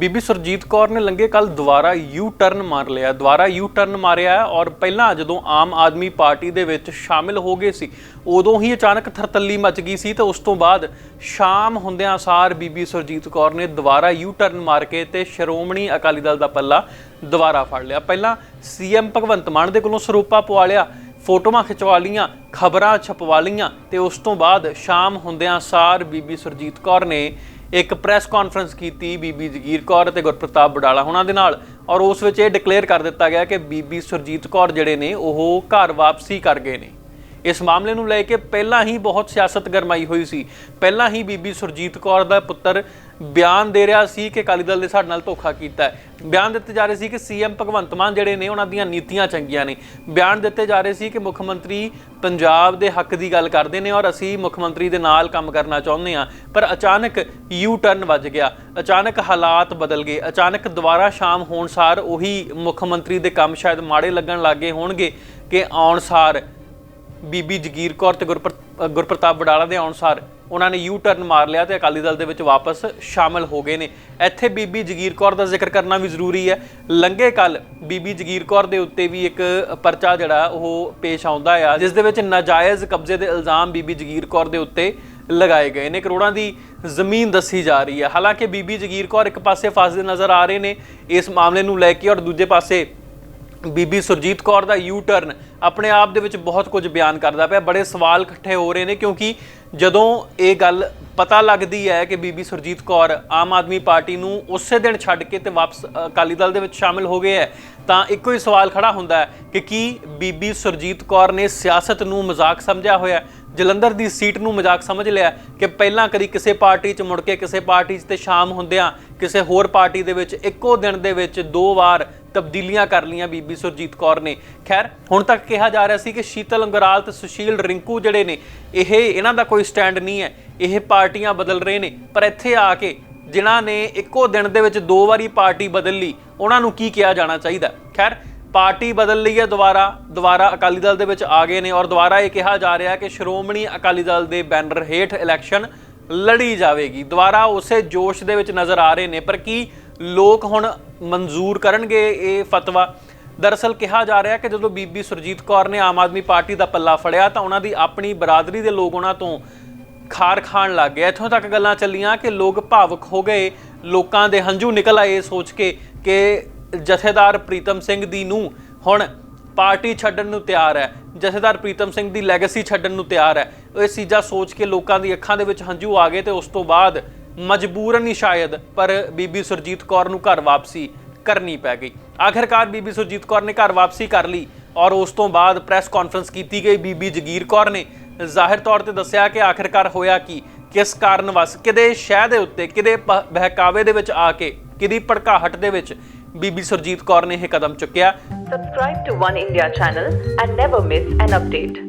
ਬੀਬੀ ਸੁਰਜੀਤ ਕੌਰ ਨੇ ਲੰਗੇ ਕੱਲ ਦੁਬਾਰਾ ਯੂ ਟਰਨ ਮਾਰ ਲਿਆ। ਦੁਬਾਰਾ ਯੂ ਟਰਨ ਮਾਰਿਆ ਔਰ ਪਹਿਲਾਂ ਜਦੋਂ ਆਮ ਆਦਮੀ ਪਾਰਟੀ ਦੇ ਵਿੱਚ ਸ਼ਾਮਿਲ ਹੋ ਗਏ ਸੀ, ਉਦੋਂ ਹੀ ਅਚਾਨਕ ਥਰਤੱਲੀ ਮਚ ਗਈ ਸੀ ਤੇ ਉਸ ਤੋਂ ਬਾਅਦ ਸ਼ਾਮ ਹੁੰਦਿਆਂ ਸਾਰ ਬੀਬੀ ਸੁਰਜੀਤ ਕੌਰ ਨੇ ਦੁਬਾਰਾ ਯੂ ਟਰਨ ਮਾਰ ਕੇ ਤੇ ਸ਼੍ਰੋਮਣੀ ਅਕਾਲੀ ਦਲ ਦਾ ਪੱਲਾ ਦੁਬਾਰਾ ਫੜ ਲਿਆ। ਪਹਿਲਾਂ ਸੀਐਮ ਭਗਵੰਤ ਮਾਨ ਦੇ ਕੋਲੋਂ ਸਰੂਪਾ ਪਵਾ ਲਿਆ, ਫੋਟੋਆਂ ਖਿਚਵਾ ਲੀਆਂ ਖਬਰਾਂ ਛਪਵਾ ਲੀਆਂ ਤੇ ਉਸ ਤੋਂ ਬਾਅਦ ਸ਼ਾਮ ਹੁੰਦਿਆਂ ਸਾਰ ਬੀਬੀ ਸੁਰਜੀਤ ਕੌਰ ਨੇ ਇੱਕ ਪ੍ਰੈਸ ਕਾਨਫਰੰਸ ਕੀਤੀ ਬੀਬੀ ਜਗੀਰ ਕੌਰ ਅਤੇ ਗੁਰਪ੍ਰਤਾਪ ਬਡਾਲਾ ਉਹਨਾਂ ਦੇ ਨਾਲ ਔਰ ਉਸ ਵਿੱਚ ਇਹ ਡਿਕਲੇਅਰ ਕਰ ਦਿੱਤਾ ਗਿਆ ਕਿ ਬੀਬੀ ਸੁਰਜੀਤ ਕੌਰ ਜਿਹੜੇ ਨੇ ਉਹ ਘਰ ਵਾਪਸੀ ਕਰ ਗਏ ਨੇ। ਇਸ ਮਾਮਲੇ ਨੂੰ ਲੈ ਕੇ ਪਹਿਲਾਂ ਹੀ ਬਹੁਤ ਸਿਆਸਤ ਗਰਮਾਈ ਹੋਈ ਸੀ। ਪਹਿਲਾਂ ਹੀ ਬੀਬੀ ਸੁਰਜੀਤ ਕੌਰ ਦਾ ਪੁੱਤਰ ਬਿਆਨ ਦੇ ਰਿਹਾ ਸੀ ਕਿ ਅਕਾਲੀ ਦਲ ਨੇ ਸਾਡੇ ਨਾਲ ਧੋਖਾ ਕੀਤਾ ਹੈ। ਬਿਆਨ ਦਿੱਤੇ ਜਾ ਰਹੇ ਸੀ ਕਿ ਸੀਐਮ ਭਗਵੰਤ ਮਾਨ ਜਿਹੜੇ ਨੇ, ਉਹਨਾਂ ਦੀਆਂ ਨੀਤੀਆਂ ਚੰਗੀਆਂ ਨੇ। ਬਿਆਨ ਦਿੱਤੇ ਜਾ ਰਹੇ ਸੀ ਕਿ ਮੁੱਖ ਮੰਤਰੀ ਪੰਜਾਬ ਦੇ ਹੱਕ ਦੀ ਗੱਲ ਕਰਦੇ ਨੇ ਔਰ ਅਸੀਂ ਮੁੱਖ ਮੰਤਰੀ ਦੇ ਨਾਲ ਕੰਮ ਕਰਨਾ ਚਾਹੁੰਦੇ ਹਾਂ। ਪਰ ਅਚਾਨਕ ਯੂ ਟਰਨ ਵੱਜ ਗਿਆ। ਅਚਾਨਕ ਹਾਲਾਤ ਬਦਲ ਗਏ। ਅਚਾਨਕ ਦੁਬਾਰਾ ਸ਼ਾਮ ਹੋਣ ਸਾਰ ਉਹੀ ਮੁੱਖ ਮੰਤਰੀ ਦੇ ਕੰਮ ਸ਼ਾਇਦ ਮਾੜੇ ਲੱਗਣ ਲੱਗੇ ਹੋਣਗੇ ਕਿ ਆਉਣ ਸਾਰ ਬੀਬੀ ਜਗੀਰ ਕੌਰ ਤੇ ਗੁਰਪ੍ਰ- ਗੁਰਪ੍ਰਤਾਪ ਵਡਾਲਾ ਦੇ ਅਨੁਸਾਰ ਉਹਨਾਂ ਨੇ ਯੂ ਟਰਨ ਮਾਰ ਲਿਆ ਤੇ ਅਕਾਲੀ ਦਲ ਦੇ ਵਿੱਚ ਵਾਪਸ ਸ਼ਾਮਲ ਹੋ ਗਏ ਨੇ। ਇੱਥੇ ਬੀਬੀ ਜਗੀਰ ਕੌਰ ਦਾ ਜ਼ਿਕਰ ਕਰਨਾ ਵੀ ਜ਼ਰੂਰੀ ਹੈ। ਲੰਗੇ ਕੱਲ ਬੀਬੀ ਜਗੀਰ ਕੌਰ ਦੇ ਉੱਤੇ ਵੀ ਇੱਕ ਪਰਚਾ ਜਿਹੜਾ ਉਹ ਪੇਸ਼ ਆਉਂਦਾ ਆ, ਜਿਸ ਦੇ ਵਿੱਚ ਨਾਜਾਇਜ਼ ਕਬਜ਼ੇ ਦੇ ਇਲਜ਼ਾਮ ਬੀਬੀ ਜਗੀਰ ਕੌਰ ਦੇ ਉੱਤੇ ਲਗਾਏ ਗਏ ਨੇ। ਕਰੋੜਾਂ ਦੀ ਜ਼ਮੀਨ ਦੱਸੀ ਜਾ ਰਹੀ ਹੈ। ਹਾਲਾਂਕਿ ਬੀਬੀ ਜਗੀਰ ਕੌਰ ਇੱਕ ਪਾਸੇ ਫਸਦੇ ਨਜ਼ਰ ਆ ਰਹੇ ਨੇ ਇਸ ਮਾਮਲੇ ਨੂੰ ਲੈ ਕੇ ਔਰ ਦੂਜੇ ਪਾਸੇ ਬੀਬੀ ਸੁਰਜੀਤ ਕੌਰ ਦਾ ਯੂ ਟਰਨ ਆਪਣੇ ਆਪ ਦੇ ਵਿੱਚ ਬਹੁਤ ਕੁਝ ਬਿਆਨ ਕਰਦਾ ਪਿਆ। ਬੜੇ ਸਵਾਲ ਇਕੱਠੇ ਹੋ ਰਹੇ ਨੇ ਕਿਉਂਕਿ ਜਦੋਂ ਇਹ ਗੱਲ ਪਤਾ ਲੱਗਦੀ ਹੈ ਕਿ ਬੀਬੀ ਸੁਰਜੀਤ ਕੌਰ ਆਮ ਆਦਮੀ ਪਾਰਟੀ ਨੂੰ ਉਸੇ ਦਿਨ ਛੱਡ ਕੇ ਤੇ ਵਾਪਸ ਅਕਾਲੀ ਦਲ ਦੇ ਵਿੱਚ ਸ਼ਾਮਿਲ ਹੋ ਗਏ ਹੈ, ਤਾਂ ਇੱਕੋ ਹੀ ਸਵਾਲ ਖੜਾ ਹੁੰਦਾ ਹੈ ਕਿ ਕੀ ਬੀਬੀ ਸੁਰਜੀਤ ਕੌਰ ਨੇ ਸਿਆਸਤ ਨੂੰ ਮਜ਼ਾਕ ਸਮਝਿਆ ਹੋਇਆ ਜਲੰਧਰ ਦੀ ਸੀਟ ਨੂੰ ਮਜ਼ਾਕ ਸਮਝ ਲਿਆ ਕਿ ਪਹਿਲਾਂ ਕਦੀ ਕਿਸੇ ਪਾਰਟੀ 'ਚ ਮੁੜ ਕੇ ਕਿਸੇ ਪਾਰਟੀ 'ਚ ਤੇ ਸ਼ਾਮ ਹੁੰਦਿਆਂ ਕਿਸੇ ਹੋਰ ਪਾਰਟੀ ਦੇ ਵਿੱਚ ਇੱਕੋ ਦਿਨ ਦੇ ਵਿੱਚ ਦੋ ਵਾਰ ਤਬਦੀਲੀਆਂ ਕਰ ਲੀਆਂ ਬੀਬੀ ਸੁਰਜੀਤ ਕੌਰ ਨੇ। ਖੈਰ, ਹੁਣ ਤੱਕ ਕਿਹਾ ਜਾ ਰਿਹਾ ਸੀ ਕਿ ਸ਼ੀਤਲ ਅੰਗਰਾਲ ਤੇ ਸੁਸ਼ੀਲ ਰਿੰਕੂ ਜਿਹੜੇ ਨੇ, ਇਹ ਇਹਨਾਂ ਦਾ ਕੋਈ ਸਟੈਂਡ ਨਹੀਂ ਹੈ। ਇਹ ਪਾਰਟੀਆਂ ਬਦਲ ਰਹੇ ਨੇ। ਪਰ ਇੱਥੇ ਆ ਕੇ ਜਿਨ੍ਹਾਂ ਨੇ ਇੱਕੋ ਦਿਨ ਦੇ ਵਿੱਚ ਦੋ ਵਾਰੀ ਪਾਰਟੀ ਬਦਲ ਲਈ, ਉਹਨਾਂ ਨੂੰ ਕੀ ਕਿਹਾ ਜਾਣਾ ਚਾਹੀਦਾ? ਖੈਰ, ਪਾਰਟੀ ਬਦਲ ਲਈ ਹੈ ਦੁਬਾਰਾ ਦੁਬਾਰਾ ਅਕਾਲੀ ਦਲ ਦੇ ਵਿੱਚ ਆ ਗਏ ਨੇ ਔਰ ਦੁਬਾਰਾ ਇਹ ਕਿਹਾ ਜਾ ਰਿਹਾ ਕਿ ਸ਼੍ਰੋਮਣੀ ਅਕਾਲੀ ਦਲ ਦੇ ਬੈਨਰ ਹੇਠ ਇਲੈਕਸ਼ਨ ਲੜੀ ਜਾਵੇਗੀ। ਦੁਬਾਰਾ ਉਸੇ ਜੋਸ਼ ਦੇ ਵਿੱਚ ਨਜ਼ਰ ਆ ਰਹੇ ਨੇ। ਪਰ ਕੀ ਲੋਕ ਹੁਣ ਮਨਜ਼ੂਰ ਕਰਨਗੇ ਇਹ ਫਤਵਾ। ਦਰਅਸਲ ਕਿਹਾ ਜਾ ਰਿਹਾ ਕਿ ਜਦੋਂ ਬੀਬੀ ਸੁਰਜੀਤ ਕੌਰ ਨੇ ਆਮ ਆਦਮੀ ਪਾਰਟੀ ਦਾ ਪੱਲਾ ਫੜਿਆ ਤਾਂ ਉਹਨਾਂ ਦੀ ਆਪਣੀ ਬਰਾਦਰੀ ਦੇ ਲੋਕ ਉਹਨਾਂ ਤੋਂ ਖਾਰ ਖਾਣ ਲੱਗ ਗਏ। ਇੱਥੋਂ ਤੱਕ ਗੱਲਾਂ ਚੱਲੀਆਂ ਕਿ ਲੋਕ ਭਾਵੁਕ ਹੋ ਗਏ। ਲੋਕਾਂ ਦੇ ਹੰਝੂ ਨਿਕਲ ਆਏ ਸੋਚ ਕੇ ਕਿ ਜਥੇਦਾਰ ਪ੍ਰੀਤਮ ਸਿੰਘ ਦੀ ਨੂੰ ਹੁਣ ਪਾਰਟੀ ਛੱਡਣ ਨੂੰ ਤਿਆਰ ਹੈ। ਜਥੇਦਾਰ ਪ੍ਰੀਤਮ ਸਿੰਘ ਦੀ ਲੈਗੇਸੀ ਛੱਡਣ ਨੂੰ ਤਿਆਰ ਹੈ। ਇਹ ਚੀਜ਼ਾਂ ਸੋਚ ਕੇ ਲੋਕਾਂ ਦੀ ਅੱਖਾਂ ਦੇ ਵਿੱਚ ਹੰਝੂ ਆ ਗਏ ਤੇ ਉਸ ਤੋਂ ਬਾਅਦ ਮਜਬੂਰਨ ਹੀ ਸ਼ਾਇਦ, ਪਰ ਬੀਬੀ ਸੁਰਜੀਤ ਕੌਰ ਨੂੰ ਘਰ ਵਾਪਸੀ ਕਰਨੀ ਪੈ ਗਈ। ਆਖਿਰਕਾਰ ਬੀਬੀ ਸੁਰਜੀਤ ਕੌਰ ਨੇ ਘਰ ਵਾਪਸੀ ਕਰ ਲਈ ਔਰ ਉਸ ਤੋਂ ਬਾਅਦ ਪ੍ਰੈਸ ਕਾਨਫਰੰਸ ਕੀਤੀ ਗਈ। ਬੀਬੀ ਜਗੀਰ ਕੌਰ ਨੇ ਜ਼ਾਹਿਰ ਤੌਰ ਤੇ ਦੱਸਿਆ ਕਿ ਆਖਿਰਕਾਰ ਹੋਇਆ ਕੀ, ਕਿਸ ਕਾਰਨ ਵਸ ਕਿਦੇ ਸ਼ਹਿ ਦੇ ਉੱਤੇ ਕਿਦੇ ਪ- ਬਹਿਕਾਵੇ ਦੇ ਵਿੱਚ ਆ ਕੇ ਕਿਦੀ ਭੜਕਾਹਟ ਦੇ ਵਿੱਚ ਬੀਬੀ ਸੁਰਜੀਤ ਕੌਰ ਨੇ ਇਹ ਕਦਮ ਚੁੱਕਿਆ। Subscribe to One India channel and never miss an update.